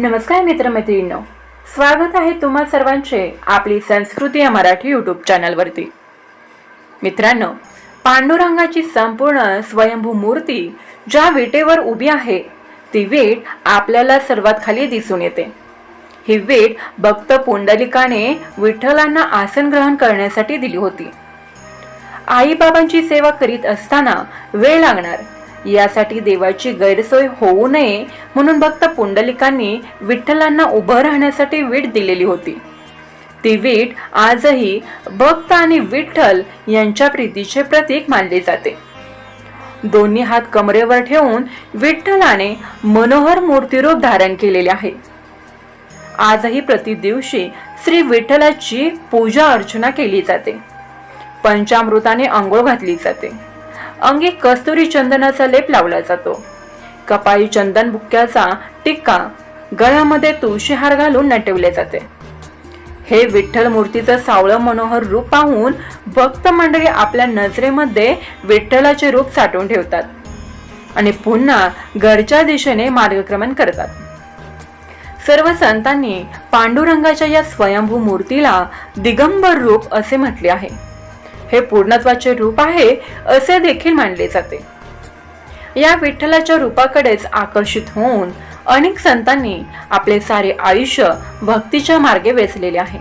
नमस्कार मित्रमैत्रिणींनो. स्वागत आहे तुम्हा सर्वांचे आपली संस्कृती या मराठी यूट्यूब चॅनलवरती मित्रांनो पांडुरंगाची संपूर्ण स्वयंभू मूर्ती ज्या विटेवर उभी आहे ती वीट आपल्याला सर्वात खाली दिसून येते. ही वीट भक्त पुंडलिकाने विठ्ठलांना आसन ग्रहण करण्यासाठी दिली होती. आईबाबांची सेवा करीत असताना वेळ लागणार यासाठी देवाची गैरसोय होऊ नये म्हणून भक्त पुंडलिकांनी विठ्ठलांना उभं राहण्यासाठी वीट दिलेली होती. ती वीट आजही भक्त आणि विठ्ठल यांच्या प्रीतीचे प्रतीक मानले जाते. दोन्ही हात कमरेवर ठेवून विठ्ठलाने मनोहर मूर्तिरूप धारण केलेले आहे. आजही प्रतिदिवशी श्री विठ्ठलाची पूजा अर्चना केली जाते. पंचामृताने आंघोळ घातली जाते. अंगी कस्तुरी चंदनाचा लेप लावला जातो. कपाळी चंदन बुक्क्याचा टिक्का गळ्यामध्ये तुळशी हार घालून नटवले जाते. हे विठ्ठल मूर्तीचं सावळं मनोहर रूप पाहून भक्त मंडळी आपल्या नजरेमध्ये विठ्ठलाचे रूप साठवून ठेवतात आणि पुन्हा घरच्या दिशेने मार्गक्रमण करतात. सर्व संतांनी पांडुरंगाच्या या स्वयंभू मूर्तीला दिगंबर रूप असे म्हटले आहे. हे पूर्णत्वाचे रूप आहे असे देखील मानले जाते. या विठ्ठलाच्या रूपाकडेच आकर्षित होऊन अनेक संतांनी आपले सारे आयुष्य भक्तीच्या मार्गे वेचलेले आहे.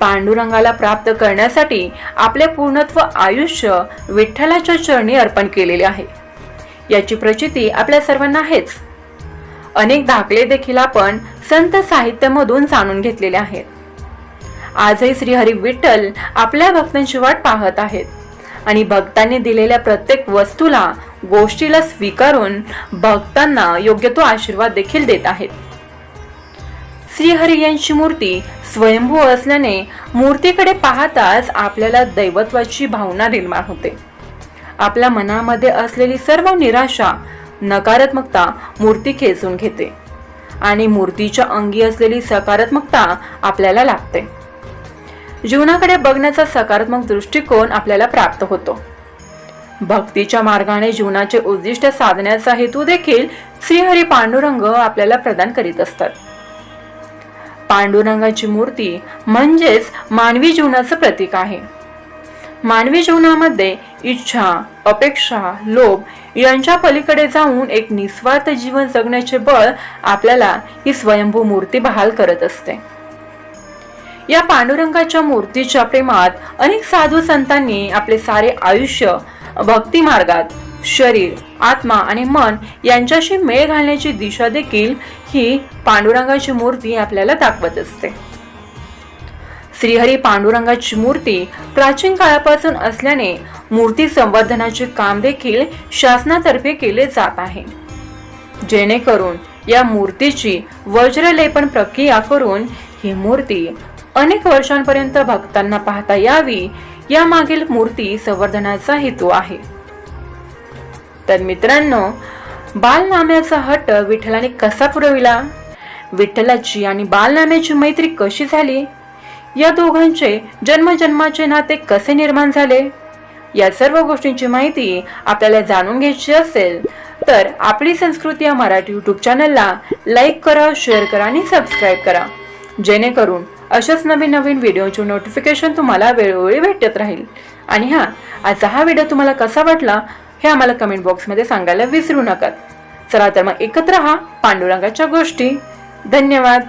पांडुरंगाला प्राप्त करण्यासाठी आपले पूर्णत्व आयुष्य विठ्ठलाच्या चरणी अर्पण केलेले आहे. याची प्रचिती आपल्या सर्वांना आहेच. अनेक दाखले देखील आपण संत साहित्यामधून जाणून घेतलेले आहेत. आजही श्रीहरी विठ्ठल आपल्या भक्तांची वाट पाहत आहेत. आणि भक्तांनी दिलेल्या प्रत्येक वस्तूला गोष्टीला स्वीकारून भक्तांना योग्य तो आशीर्वाद देखील देत आहेत. श्रीहरी यांची मूर्ती स्वयंभू असल्याने मूर्तीकडे पाहताच आपल्याला दैवत्वाची भावना निर्माण होते. आपल्या मनामध्ये असलेली सर्व निराशा नकारात्मकता मूर्ती खेचून घेते आणि मूर्तीच्या अंगी असलेली सकारात्मकता आपल्याला लागते जीवनाकडे बघण्याचा सकारात्मक दृष्टिकोन आपल्याला प्राप्त होतो. भक्तीच्या मार्गाने जीवनाचे उद्दिष्ट साधण्याचा हेतू देखील श्रीहरी पांडुरंग आपल्याला प्रदान करीत असतात. पांडुरंगाची मूर्ती म्हणजेच मानवी जीवनाचं प्रतीक आहे. मानवी जीवनामध्ये इच्छा अपेक्षा लोभ यांच्या पलीकडे जाऊन एक निस्वार्थ जीवन जगण्याचे बळ आपल्याला ही स्वयंभू मूर्ती बहाल करत असते. या पांडुरंगाच्या मूर्तीच्या प्रेमात अनेक साधू संतांनी आपले सारे आयुष्य भक्ती मार्गात शरीर आत्मा आणि मन यांच्याशी मेळ घालण्याची दिशा देखील ही पांडुरंगाची मूर्ती आपल्याला दाखवत असते. श्रीहरी पांडुरंगाची मूर्ती प्राचीन काळापासून असल्याने मूर्ती संवर्धनाचे काम देखील शासनातर्फे केले जात आहे. जेणेकरून या मूर्तीची वज्रलेपन प्रक्रिया करून ही मूर्ती अनेक वर्षांपर्यंत भक्तांना पाहता यावी यामागील मूर्ती संवर्धनाचा हेतू आहे. तर मित्रांनो बालनाम्याचा हट्ट विठ्ठलाने कसा पुरविला? विठ्ठलाची आणि बालनाम्याची मैत्री कशी झाली? या दोघांचे जन्मजन्माचे नाते कसे निर्माण झाले? या सर्व गोष्टींची माहिती आपल्याला जाणून घ्यायची असेल तर आपली संस्कृती या मराठी यूट्यूब चॅनलला लाईक करा शेअर करा आणि सबस्क्राईब करा. जेणेकरून अशाच नवीन नवीन व्हिडिओचे नोटिफिकेशन तुम्हाला वेळोवेळी भेटत राहील. आणि हां आजचा हा व्हिडिओ तुम्हाला कसा वाटला हे आम्हाला कमेंट बॉक्समध्ये सांगायला विसरू नका. चला तर मग एकत्र हा पांडुरंगाच्या गोष्टी. धन्यवाद.